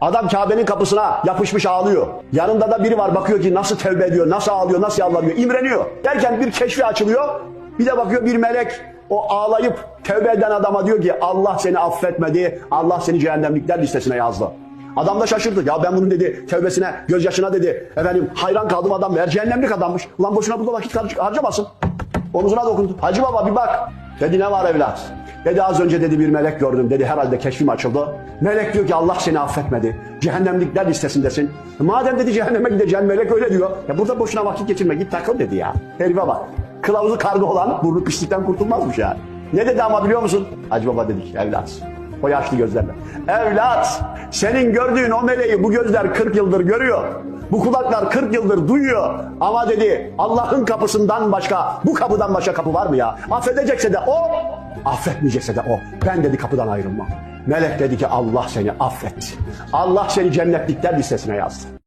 Adam Kabe'nin kapısına yapışmış ağlıyor. Yanında da biri var bakıyor ki nasıl tevbe ediyor, nasıl ağlıyor, nasıl yalvarıyor, imreniyor. Derken bir keşfi açılıyor. Bir de bakıyor bir melek o ağlayıp tevbe eden adama diyor ki Allah seni affetmedi, Allah seni cehennemlikler listesine yazdı. Adam da şaşırdı. Ya ben bunun dedi tevbesine, gözyaşına dedi. Efendim hayran kaldım adam ver cehennemlik adammış. Ulan boşuna burada vakit har- harcamasın. Omuzuna dokundu. Hacı baba bir bak. Dedi ne var evlat? Dedi az önce dedi bir melek gördüm. Dedi herhalde keşfim açıldı. Melek diyor ki Allah seni affetmedi. Cehennemlikler listesindesin. Madem dedi cehenneme gideceğim melek öyle diyor. Ya burada boşuna vakit geçirme git takıl dedi ya. Herife bak. Kılavuzu karga olan burnu pislikten kurtulmazmış yani. Ne dedi ama biliyor musun? Hacı baba dedik evlat. O yaşlı gözlerle. Evlat senin gördüğün o meleği bu gözler 40 yıldır görüyor. Bu kulaklar 40 yıldır duyuyor. Ama dedi Allah'ın kapısından başka bu kapıdan başka kapı var mı ya? Affedecekse de o, affetmeyecekse de o. Ben dedi kapıdan ayrılmam. Melek dedi ki Allah seni affetti. Allah seni cennetlikler listesine yazdı.